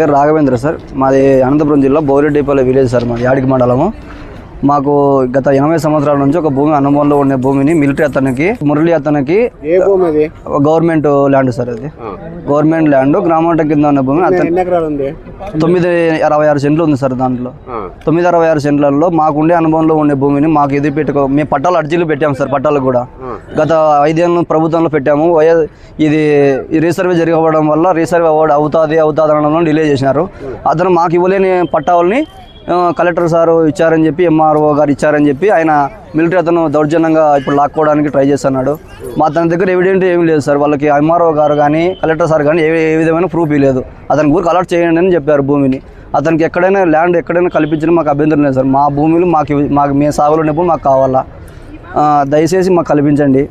పేరు రాఘవేంద్ర సార్ మాది అనంతపురం జిల్లా బోరెడ్డిపల్లి విలేజ్ సార్ మాది యాడికి మండలము మాకు గత ఎనభై సంవత్సరాల నుంచి ఒక భూమి అనుభవంలో ఉండే భూమిని మిలిటరీ అతనికి మురళి అతనికి గవర్నమెంట్ ల్యాండ్ సార్ అది. గవర్నమెంట్ ల్యాండ్ గ్రామాంట కింద ఉన్న భూమి. తొమ్మిది అరవై ఆరు సెంట్లు ఉంది సార్ దాంట్లో. తొమ్మిది అరవై ఆరు సెంట్లలో మాకుండే అనుభవంలో ఉండే భూమిని మాకు ఎదురు పెట్టుకో మేము పట్టాలు అర్జీలు పెట్టాము సార్ పట్టాలు కూడా. గత ఐదేళ్ళు ప్రభుత్వంలో పెట్టాము. ఇది రీసర్వే జరగడం వల్ల రీసర్వే అవార్డు అవుతుంది అవుతుంది అనడంలో డిలే చేసినారు. అతను మాకు ఇవ్వలేని పట్టాలని కలెక్టర్ సారు ఇచ్చారని చెప్పి ఎంఆర్ఓ గారు ఇచ్చారని చెప్పి ఆయన మిలిటరీ అతను దౌర్జన్యంగా ఇప్పుడు లాక్కోవడానికి ట్రై చేస్తున్నాడు. మా తన దగ్గర ఎవిడెంట్ ఏమీ లేదు సార్. వాళ్ళకి ఎంఆర్ఓ గారు కానీ కలెక్టర్ సార్ కానీ ఏ ఏ విధమైన ప్రూఫ్ లేదు అతని ఊరికి అలర్ట్ చేయండి అని చెప్పారు భూమిని. అతనికి ఎక్కడైనా ల్యాండ్ ఎక్కడైనా కల్పించడం మాకు అభ్యంతరం లేదు సార్. మా భూమిలు మాకు మాకు మేము సాగులో ఉన్నప్పుడు మాకు కావాలా? దయచేసి మాకు కల్పించండి.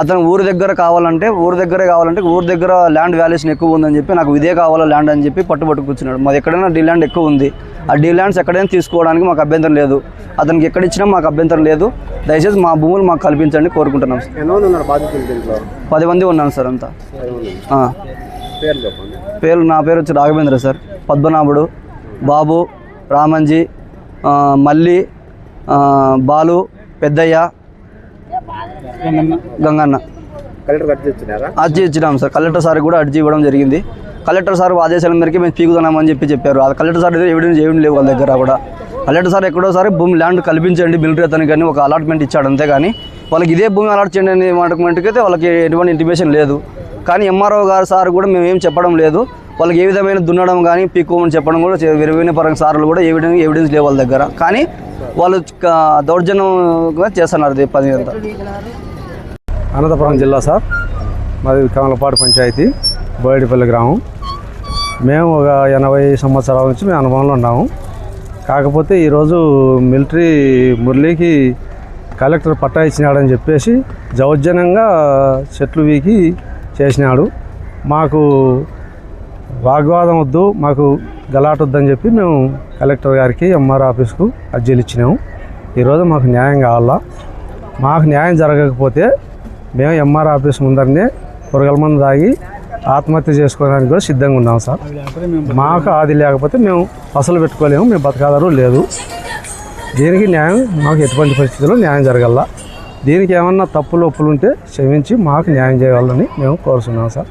అతను ఊరి దగ్గర కావాలంటే ఊరి దగ్గరే కావాలంటే ఊరి దగ్గర ల్యాండ్ వాల్యుయేషన్ ఎక్కువ ఉందని చెప్పి నాకు ఇదే కావాలా ల్యాండ్ అని చెప్పి పట్టుబట్టు కూర్చున్నాడు. మాది ఎక్కడైనా డీ ల్యాండ్ ఎక్కువ ఉంది. ఆ డీ ల్యాండ్స్ ఎక్కడైనా తీసుకోవడానికి మాకు అభ్యంతరం లేదు. అతనికి ఎక్కడ ఇచ్చినా మాకు అభ్యంతరం లేదు. దయచేసి మా భూములు మాకు కల్పించండి కోరుకుంటున్నాం సార్. పది మంది ఉన్నాను సార్ అంతా. పేరు నా పేరు వచ్చి రాఘవేంద్ర సార్. పద్మనాభుడు బాబు రామంజీ మల్లి బాలు పెద్దయ్య గంగన్న. కలెక్టర్ కట్టి ఇచ్చినారా? అర్జీ ఇచ్చినాం సార్. కలెక్టర్ సార్ కూడా అర్జీ ఇవ్వడం జరిగింది. కలెక్టర్ సార్ ఆదేశాల మేరకు మేము పీకుతున్నామని చెప్పి చెప్పారు. ఆ కలెక్టర్ సార్ దగ్గర ఎవిడెన్స్ ఏమి లేవు వాళ్ళ దగ్గర కూడా. కలెక్టర్ సార్ ఎక్కడోసారి భూమి ల్యాండ్ కల్పించండి మిలిటరీ అతనికి కానీ ఒక అలాట్మెంట్ ఇచ్చాడు అంతే కానీ వాళ్ళకి ఇదే భూమి అలాట్ చేయండి అనే మాటకి అయితే వాళ్ళకి ఎటువంటి ఇంటిమేషన్ లేదు. కానీ ఎంఆర్ఓ గారు సార్ కూడా మేము ఏం చెప్పడం లేదు. వాళ్ళకి ఏ విధమైన దున్నడం కానీ పీక్కోమని చెప్పడం కూడా చే- విలువైన పరంగా సార్లు కూడా ఎవిడెన్స్ ఎవిడెన్స్ లేవు వాళ్ళ దగ్గర. కానీ వాళ్ళు దౌర్జన్యంగా చేస్తున్నారు పని అంతా. అనంతపురం జిల్లా సార్. మాది కమలపాడు పంచాయతీ బోయడిపల్లి గ్రామం. మేము ఒక ఎనభై సంవత్సరాల నుంచి మేము అనుభవంలో ఉన్నాము. కాకపోతే ఈరోజు మిలిటరీ మురళికి కలెక్టర్ పట్టా ఇచ్చినాడని చెప్పేసి దౌర్జన్యంగా చెట్లు వీకి చేసినాడు. మాకు వాగ్వాదం వద్దు మాకు గలాటొద్దని చెప్పి మేము కలెక్టర్ గారికి ఎంఆర్ ఆఫీస్కు అర్జీలు ఇచ్చినాము. ఈరోజు మాకు న్యాయం కావాలా? మాకు న్యాయం జరగకపోతే మేము ఎంఆర్ ఆఫీస్ ముందరనే పొరగల మంది తాగి ఆత్మహత్య చేసుకోవడానికి కూడా సిద్ధంగా ఉన్నాం సార్. మాకు ఆది లేకపోతే మేము అసలు పెట్టుకోలేము మేము బతకాదారు లేదు. దీనికి న్యాయం మాకు ఎటువంటి పరిస్థితుల్లో న్యాయం జరగల దీనికి ఏమన్నా తప్పులు ఒప్పులు ఉంటే క్షమించి మాకు న్యాయం చేయాలని మేము కోరుతున్నాం సార్.